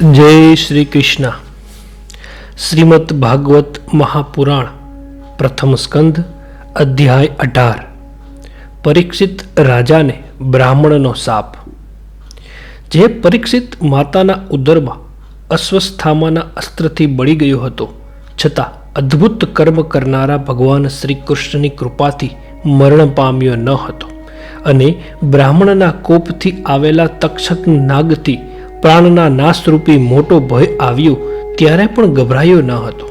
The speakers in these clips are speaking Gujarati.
જય શ્રી કૃષ્ણ. શ્રીમદ ભાગવત મહાપુરાણ, પ્રથમ સ્કંદ, અધ્યાય અઢાર. પરીક્ષિત રાજાને બ્રાહ્મણનો સાપ. જે પરીક્ષિત માતાના ઉદરમાં અસ્વસ્થામાના અસ્ત્રથી બળી ગયો હતો, છતાં અદ્ભુત કર્મ કરનારા ભગવાન શ્રી કૃષ્ણની કૃપાથી મરણ પામ્યો ન હતો અને બ્રાહ્મણના કોપથી આવેલા તક્ષક નાગથી પ્રાણના નાશરૂપી મોટો ભય આવ્યો ત્યારે પણ ગભરાયો ન હતો.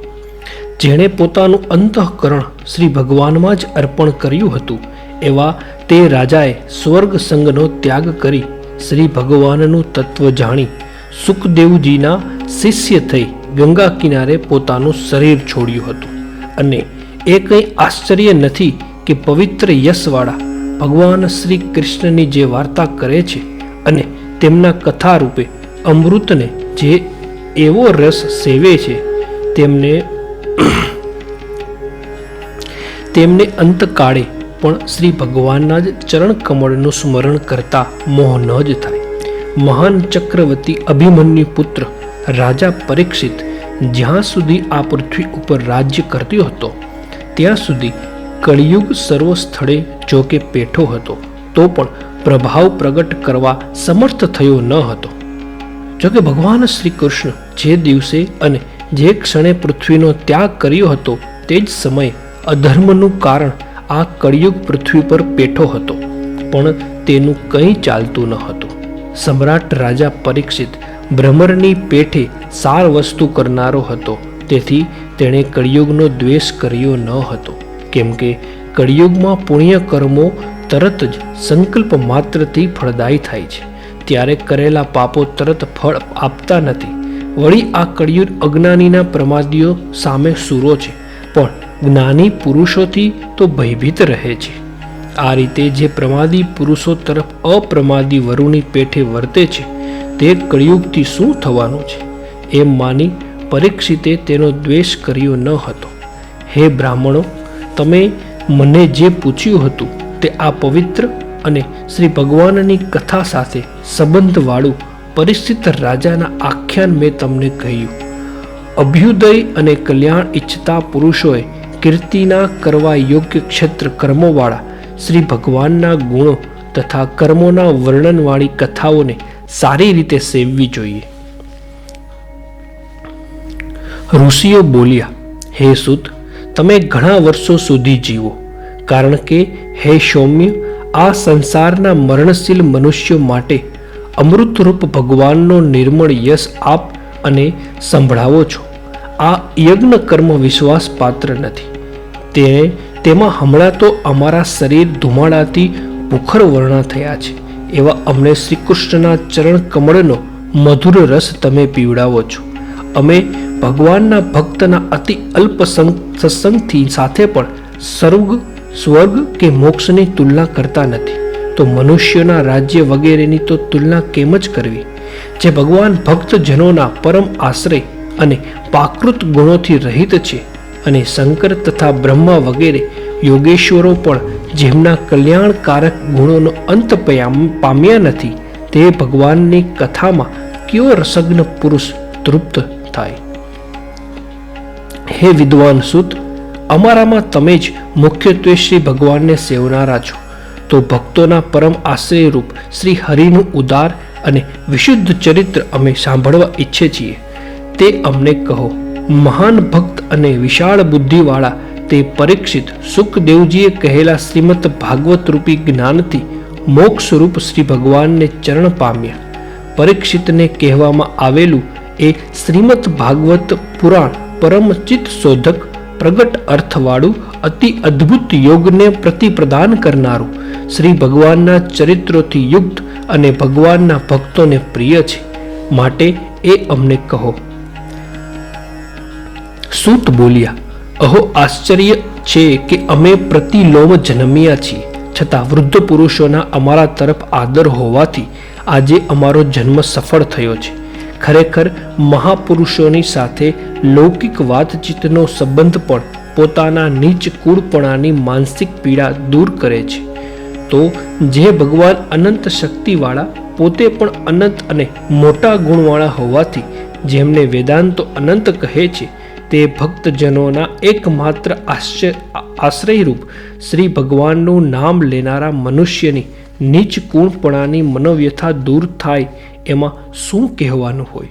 જેણે પોતાનું અંતઃકરણ શ્રી ભગવાનમાં જ અર્પણ કર્યું હતું, એવા તે રાજાએ સ્વર્ગ સંગનો ત્યાગ કરી શ્રી ભગવાનનું તત્વ જાણી સુખદેવજીના શિષ્ય થઈ ગંગા કિનારે પોતાનું શરીર છોડ્યું હતું. અને એ કંઈ આશ્ચર્ય નથી કે પવિત્ર યશવાળા ભગવાન શ્રી કૃષ્ણની જે વાર્તા કરે છે અને તેમના કથા રૂપે અમૃતને જે એવો રસ સેવે છે, તેમને તેમને અંતકાળે પણ શ્રી ભગવાનના જ ચરણ કમળનું સ્મરણ કરતા મોહ ન જ થાય. મહાન ચક્રવર્તી અભિમન્યુ પુત્ર, રાજા પરીક્ષિત, જ્યાં સુધી આ પૃથ્વી ઉપર રાજ્ય કરતો હતો, ત્યાં સુધી કળિયુગ સર્વ સ્થળે જોકે પેઠો હતો, તો પણ પ્રભાવ પ્રગટ કરવા સમર્થ થયો ન હતો. જોકે ભગવાન શ્રી કૃષ્ણ જે દિવસે અને જે ક્ષણે પૃથ્વીનો ત્યાગ કર્યો હતો, તે જ સમયે અધર્મનું કારણ આ કળિયુગ પૃથ્વી પર પેઠો હતો, પણ તેનું કંઈ ચાલતું ન હતું. સમ્રાટ રાજા પરીક્ષિત ભ્રમરની પેઠે સાર વસ્તુ કરનારો હતો, તેથી તેણે કળિયુગનો દ્વેષ કર્યો ન હતો. કેમ કે કળિયુગમાં પુણ્ય કર્મો તરત જ સંકલ્પ માત્રથી ફળદાયી થાય છે. ત્યારે કરેલા પાપો તરત ફળ આપતા નથી. વળી આ કળિયુગ અજ્ઞાનીના પ્રમાદીઓ સામે સૂરો છે, પણ જ્ઞાની પુરુષોથી તો ભયભીત રહે છે. આ રીતે જે પ્રમાદી પુરુષો તરફ અપ્રમાદી વરુની પેઠે વર્તે છે, તે કળિયુગથી શું થવાનું છે? એમ માની પરીક્ષિતે તેનો દ્વેષ કર્યો ન હતો. હે બ્રાહ્મણો, તમે મને જે પૂછ્યું હતું તે આ પવિત્ર અને શ્રી ભગવાનની કથા સાથે સંબંધવાળું પરિસ્થિત રાજાના આખ્યાન મેં તમને કહ્યું. અભ્યુદય અને કલ્યાણ ઈચ્છતા પુરુષોએ કીર્તિના કરવા યોગ્ય ક્ષેત્ર કર્મોવાળા શ્રી ભગવાનના ગુણો તથા કર્મોના વર્ણનવાળી કથાઓને સારી રીતે સેવવી જોઈએ. ઋષિઓ બોલ્યા, હે સુત, તમે ઘણા વર્ષો સુધી જીવો, કારણ કે હે સૌમ્ય આ સંસારના મરણશીલ મનુષ્યો માટે અમૃતરૂપ ભગવાનનો નિર્મળ યશ આપ અને સંભળાવો છો. આ યજ્ઞ કર્મ વિશ્વાસ પાત્ર નથી. તે તેમાં હમણાં તો અમારા શરીર ધુમાડાથી ભૂખર વર્ણા થયા છે. એવા અમને શ્રી કૃષ્ણના ચરણ કમળનો મધુર રસ તમે પીવડાવો છો. અમે ભગવાનના ભક્તના અતિ અલ્પ સત્સંગથી સાથે પણ સ્વર્ગ સ્વર્ગ કે મોક્ષની તુલના કરતા નથી. તો મનુષ્યના રાજ્ય વગેરેની તો તુલના કેમ જ કરવી? જે ભગવાન ભક્તજનોના પરમ આશ્રય અને પાકૃત ગુણોથી રહિત છે અને શંકર તથા બ્રહ્મા વગેરે યોગેશ્વરો પણ જેમના કલ્યાણકારક ગુણોનો અંત પામ્યા નથી, તે ભગવાનની કથામાં કયો રસજ્ઞ પુરુષ તૃપ્ત થાય? હે વિદ્વાન સુત અમારામાં તમે જ મુખ્યત્વે શ્રી ભગવાનને સેવનારા છો. તો ભક્તોના પરમ આશ્રયરૂપ શ્રી હરિનું ઉદાર અને વિશુદ્ધ ચરિત્ર અમે સાંભળવા ઈચ્છે છીએ. તે અમને કહો, મહાન ભક્ત અને વિશાળ બુદ્ધિવાળા તે પરીક્ષિત સુખદેવજીએ કહેલા શ્રીમદ ભાગવત રૂપી જ્ઞાનથી મોક્ષરૂપ શ્રી ભગવાનને ચરણ પામ્યા. પરીક્ષિતને કહેવામાં આવેલું એ શ્રીમદ ભાગવત પુરાણ પરમચિત શોધક પ્રગટ અર્થવાળું, અતિ અદ્ભુત યોગને પ્રતિપ્રદાન કરનારું. શ્રી ભગવાનના ચરિત્રોથી યુક્ત અને ભગવાનના ભક્તોને પ્રિય છે. માટે એ અમને કહો. સૂત બોલ્યા, અહો, આશ્ચર્ય છે કે અમે પ્રતિલોમ જન્મ્યા છીએ. છતાં વૃદ્ધ પુરુષોના અમારા તરફ આદર હોવાથી આજે અમારો જન્મ સફળ થયો છે. ખરેખર મહાપુરુષોની સાથે લૌકિક વાતચીતનો સંબંધ પણ પોતાના નીચ કૂળપણાની માનસિક પીડા દૂર કરે છે. તો જે ભગવાન અનંત શક્તિવાળા પોતે પણ અનંત અને મોટા ગુણવાળા હોવાથી જેમને વેદાંતો અનંત કહે છે, તે ભક્તજનોના એકમાત્ર આશ્ચર્ય, આશ્રયરૂપ શ્રી ભગવાનનું નામ લેનારા મનુષ્યની નીચ કુણપણાની મનોવ્યથા દૂર થાય એમાં શું કહેવાનું હોય?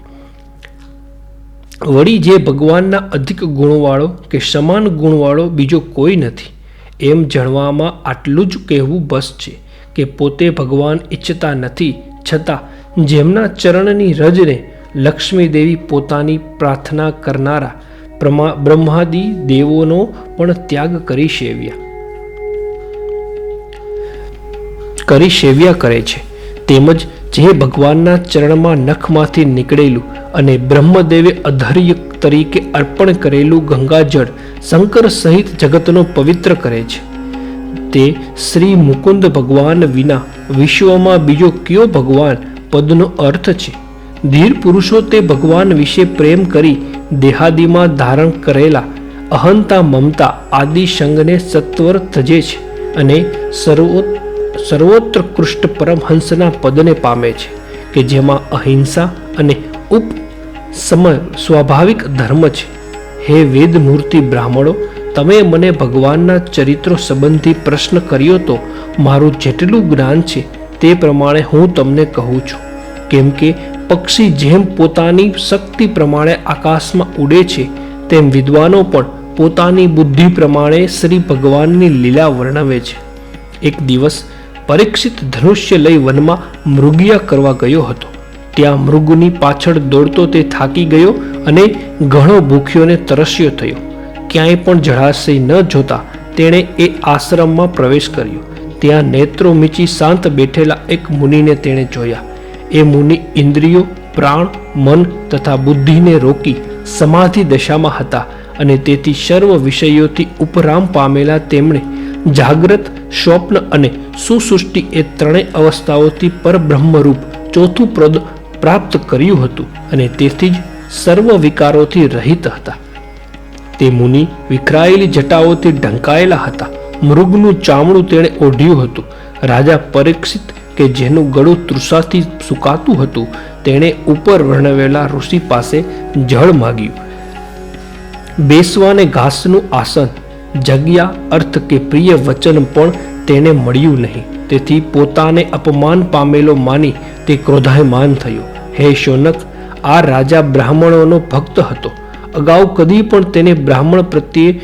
વળી જે ભગવાનના અધિક ગુણવાળો કે સમાન ગુણવાળો બીજો કોઈ નથી, એમ જાણવામાં આટલું જ કહેવું બસ છે કે પોતે ભગવાન ઈચ્છતા નથી, છતાં જેમના ચરણની રજને લક્ષ્મી દેવી પોતાની પ્રાર્થના કરનારા પ્રમા, બ્રહ્માદિ દેવોનો પણ ત્યાગ કરી સેવ્યા. કરી સેવ્યા કરે છે. તેમજ જે ભગવાનના ચરણમાં નખમાંથી નીકળેલું અને બ્રહ્મદેવે અધર્ય તરીકે અર્પણ કરેલું ગંગાજળ શંકર સહિત જગતનો પવિત્ર કરે છે. તે શ્રી મુકુંદ ભગવાન વિના વિશ્વમાં બીજો કયો ભગવાન? પદનો અર્થ છે. ધીર પુરુષો તે ભગવાન વિશે પ્રેમ કરી દેહાદિમાં ધારણ કરેલા અહંતા મમતા આદિ સંગને સત્વર થજે છે અને સર્વો સર્વોત્ર કૃષ્ટ પરમહંસના પદને પામે છે કે જેમાં અહિંસા અને ઉપ સમય સ્વાભાવિક ધર્મ છે. હે વેદ બ્રાહ્મણો, તમે મને ભગવાનના ચરિત્રો સંબંધી પ્રશ્ન કર્યો તો મારું જેટલું જ્ઞાન છે તે પ્રમાણે હું તમને કહું છું. કેમ કે પક્ષી જેમ પોતાની શક્તિ પ્રમાણે આકાશમાં ઉડે છે, તેમ વિદ્વાનો પણ પોતાની બુદ્ધિ પ્રમાણે શ્રી ભગવાનની લીલા વર્ણવે છે. એક દિવસ પરીક્ષિત ધનુષ્ય લઈ વનમાં મૃગિયા કરવા ગયો હતો. ત્યાં મૃગની પાછળ દોડતો તે થાકી ગયો અને ઘણો ભૂખ્યો ને તરસ્યો થયો. ક્યાંય પણ જળાશય ન જોતા તેણે એ આશ્રમમાં પ્રવેશ કર્યો. ત્યાં નેત્રો મીચી શાંત બેઠેલા એક મુનિને તેણે જોયા. એ મુનિ ઇન્દ્રિયો, પ્રાણ, મન તથા બુદ્ધિને રોકી સમાધિ દશામાં હતા અને તેથી સર્વ વિષયોથી ઉપરામ પામેલા તેમણે જાગ્રત, સ્વપ્ન અને સુસૃષ્ટિ એ ત્રણેય અવસ્થાઓથી પરબ્રહ્મરૂપ ચોથું પ્રદ પ્રાપ્ત કર્યું હતું અને તેથી જ સર્વ વિકારોથી રહિત હતા. તે મુનિ વિખરાયેલી જટાઓથી ઢંકાયેલા હતા. મૃગનું ચામડું તેણે ઓઢ્યું હતું. રાજા પરીક્ષિત કે જેનું ગળું તૃષાથી સુકાતું હતું, તેણે ઉપર વર્ણવેલા ઋષિ પાસે જળ માગ્યું. બેસવાને ઘાસનું આસન જગ્યા, અર્થ કે પ્રિય વચન પણ તેને મળ્યું નહીં. તેથી પોતાને અપમાન પામેલો માની તે ક્રોધાયમાન થયો. હે શોનક, આ રાજા બ્રાહ્મણોનો ભક્ત હતો. અગાઉ કદી પણ તેને બ્રાહ્મણ પ્રત્યે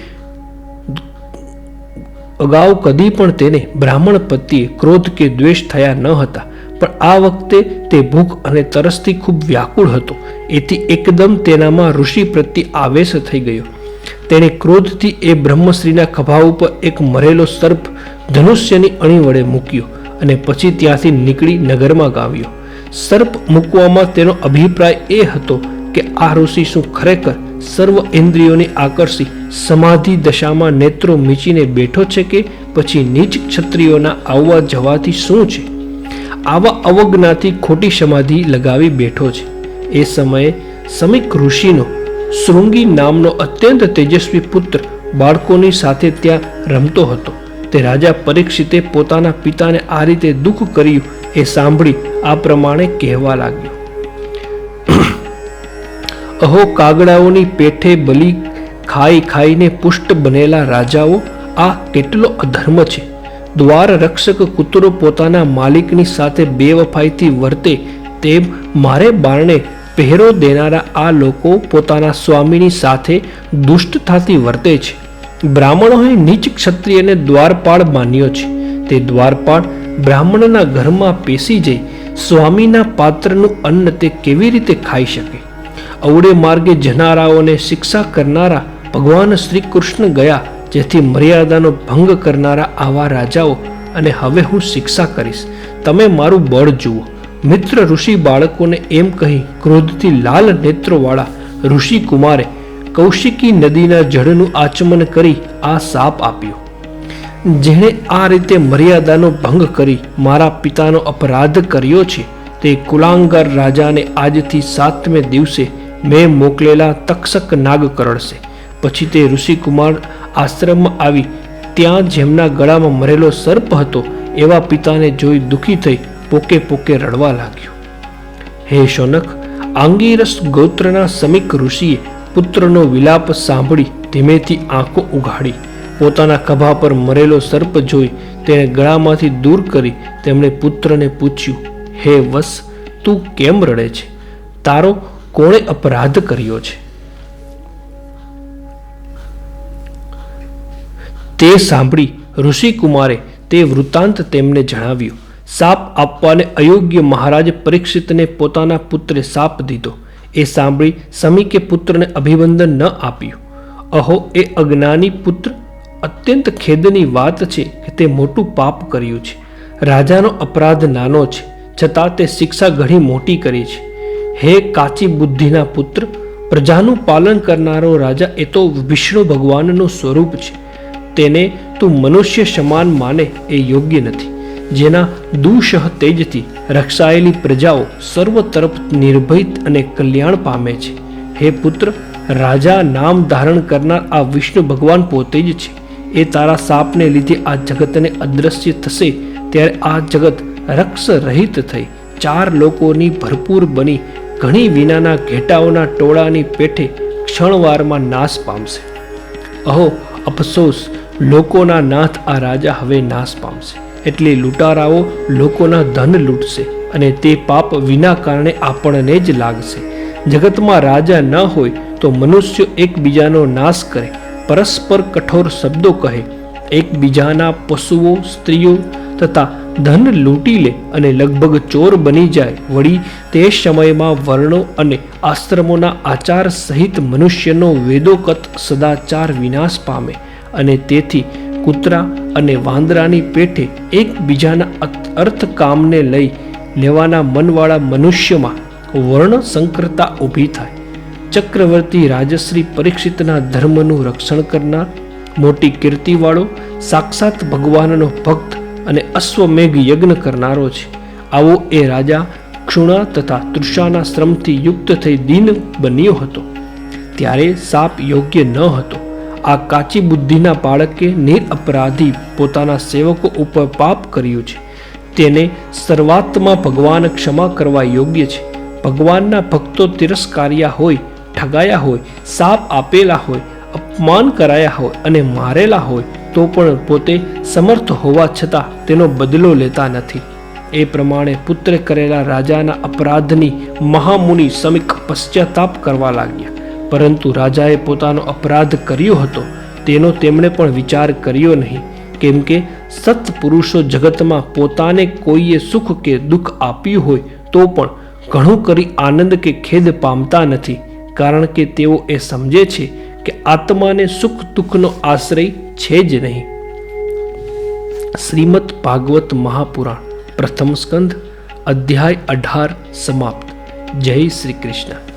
અગાઉ કદી પણ તેને બ્રાહ્મણ પ્રત્યે ક્રોધ કે દ્વેષ થયા ન હતા. પણ આ વખતે તે ભૂખ અને તરસથી ખૂબ વ્યાકુળ હતો. એથી એકદમ તેનામાં ઋષિ પ્રત્યે આવેશ થઈ ગયો. તેણે ક્રોધથી એ બ્રહ્મશ્રીના ખભા ઉપર એક મરેલો સર્પ ધનુષ્યની અણી વડે મૂક્યો અને પછી ત્યાંથી નીકળી નગરમાં ગાવ્યો. સર્પ મૂકવામાં તેનો અભિપ્રાય એ હતો કે આ ઋષિ શું ખરેખર સર્વ ઇન્દ્રિયોને આકર્ષી સમાધિ દશામાં નેત્રો મીચીને બેઠો છે કે પછી નીચ ક્ષત્રિયોના આવવા જવાથી શું છે? આવા અવજ્ઞાથી ખોટી સમાધિ લગાવી બેઠો છે. એ સમયે સમીક ઋષિનો શૃંગી નામનો અત્યંત તેજસ્વી પુત્ર બાળકોની સાથે ત્યાં રમતો હતો. તે રાજા પરીક્ષિતે પોતાના પિતાને આ રીતે દુઃખ કર્યું એ સાંભળી આ પ્રમાણે કહેવા લાગ્યો. અહો કાગડાઓની પેઠે બલી ખાઈ ખાઈને પુષ્ટ બનેલા રાજાઓ, આ કેટલો અધર્મ છે. દ્વાર રક્ષક કૂતરો પોતાના માલિકની સાથે બેવફાઈથી વર્તે તેમ મારે બારણે પહેરો દેનારા આ લોકો પોતાના સ્વામીની સાથે દુષ્ટતાથી વર્તે છે. બ્રાહ્મણોએ નીચ ક્ષત્રિયને દ્વારપાળ માન્યો છે. તે દ્વારપાળ બ્રાહ્મણના ઘરમાં પેસી જઈ સ્વામીના પાત્રનું અન્ન તે કેવી રીતે ખાઈ શકે? અવડે માર્ગે જનારાઓને શિક્ષા કરનારા ભગવાન શ્રી કૃષ્ણ ગયા, જેથી મર્યાદાનો ભંગ કરનારા આવા રાજાઓ, અને હવે હું શિક્ષા કરીશ. તમે મારું બળ જુઓ. મિત્ર ઋષિ બાળકોને એમ કહી ક્રોધથી લાલ નેત્રોવાળા ઋષિ કુમારે કૌશિકી નદીના જળનું આચમન કરી આ સાપ આપ્યો. જેણે આ રીતે મર્યાદાનો ભંગ કરી મારા પિતાનો અપરાધ કર્યો છે, તે કુલાંગર રાજાને આજથી સાતમે દિવસે મેં મોકલેલા તક્ષક નાગ કરડશે પછી તે ઋષિકુમાર આશ્રમમાં આવી, ત્યાં જેમના ગળામાં મરેલો સર્પ હતો, એવા પિતાને જોઈ દુઃખી થઈ પોકે પોકે રડવા લાગ્યો. હે શૌનક, આંગીરસ ગોત્રના સમીક ઋષિએ પુત્રનો વિલાપ સાંભળી ધીમેથી આંખો ઉઘાડી. પોતાના ખભા પર મરેલો સર્પ જોઈ તેને ગળામાંથી દૂર કરી તેમણે પુત્રને પૂછ્યું, હે વસ, તું કેમ રડે છે? તારો કોણે અપરાધ કર્યો છે? તે સાંભળી ઋષિકુમારે તે વૃત્તાંત તેમને જણાવ્યું સાપ આપવાને અયોગ્ય મહારાજ પરીક્ષિતને પોતાના પુત્રે સાપ દીધો. એ સાંભળી સમીકે પુત્રને અભિવંદન ન આપ્યું. અહો, એ અજ્ઞાની પુત્ર, અત્યંત ખેદની વાત છે કે તે મોટું પાપ કર્યું છે. રાજાનો અપરાધ નાનો છે, છતાં તે શિક્ષા ઘણી મોટી કરી છે. હે કાચી બુદ્ધિના પુત્ર, પ્રજાનું પાલન કરનારો રાજા એ તો વિષ્ણુ ભગવાનનું સ્વરૂપ છે. તેને તું મનુષ્ય સમાન માને એ યોગ્ય નથી. જેના દુષહ તેજથી રક્ષાયેલી પ્રજાઓ સર્વ તરફ નિર્ભયત અને કલ્યાણ પામે છે. હે પુત્ર, રાજા નામ ધારણ કરનાર આ વિષ્ણુ ભગવાન પોતે જ છે. એ તારા સાપને લીધે આ જગતને અદ્રશ્ય થશે, ત્યારે આ જગત રક્ષ રહિત થઈ ચાર લોકોની ભરપૂર બની ઘણી વિનાના ઘેટાઓના ટોળાની પેઠે ક્ષણવારમાં નાશ પામશે. અહો, અફસોસ, લોકોના નાથ આ રાજા હવે નાશ પામશે. એટલે લૂંટારાઓ લોકોના ધન લૂંટશે અને તે પાપ વિના કારણે આપણને જ લાગશે. જગતમાં રાજા ન હોય તો મનુષ્ય એકબીજાનો નાશ કરે. પરસ્પર કઠોર શબ્દો કહે. એકબીજાના પશુઓ, સ્ત્રીઓ તથા ધન લૂંટી લે અને લગભગ ચોર બની જાય. વળી તે સમયમાં વર્ણો અને આશ્રમોના આચાર સહિત મનુષ્યનો વેદોકત સદાચાર વિનાશ પામે અને તેથી કૂતરા અને વાંદરાની પેઠે એકબીજાના અત- અર્થ કામને લઈ લેવાના મનવાળા મનુષ્યમાં વર્ણ સંકરતા ઊભી થાય. ચક્રવર્તી રાજશ્રી પરીક્ષિતના ધર્મનું રક્ષણ કરનાર, મોટી કીર્તિવાળો, સાક્ષાત ભગવાનનો ભક્ત અને અશ્વમેઘ યજ્ઞ કરનારો છે. આવો એ રાજા ક્ષુણા તથા તૃષાના શ્રમથી યુક્ત થઈ દીન બન્યો હતો. ત્યારે સાપ યોગ્ય ન હતો. આ કાચી બુદ્ધિના બાળકે નિરઅપરાધી પોતાના સેવકો ઉપર પાપ કર્યું છે. તેને સર્વાત્મા ભગવાન ક્ષમા કરવા યોગ્ય છે. ભગવાનના ભક્તો તિરસ્કાર્યા હોય, ઠગાયા હોય, સાપ આપેલા હોય, અપમાન કરાયા હોય અને મારેલા હોય, તો પણ પોતે સમર્થ હોવા છતાં તેનો બદલો લેતા નથી. એ પ્રમાણે પુત્ર કરેલા રાજાના અપરાધની મહામુનિ સમીક પશ્ચાતાપ કરવા લાગ્યા. પરંતુ રાજાએ પોતાનો અપરાધ કર્યો હતો, તેનો તેમણે પણ વિચાર કર્યો નહીં, કેમ કે સત્પુરુષો જગતમાં પોતાને કોઈએ સુખ કે દુઃખ આપ્યું હોય, તો પણ ઘણું કરી આનંદ કે ખેદ પામતા નથી, કારણ કે તેઓ એ સમજે છે કે આત્માને સુખ દુઃખનો આશ્રય છે જ નહીં. શ્રીમદ ભાગવત મહાપુરાણ, પ્રથમ સ્કંદ, અધ્યાય અઢાર સમાપ્ત. જય શ્રી કૃષ્ણ.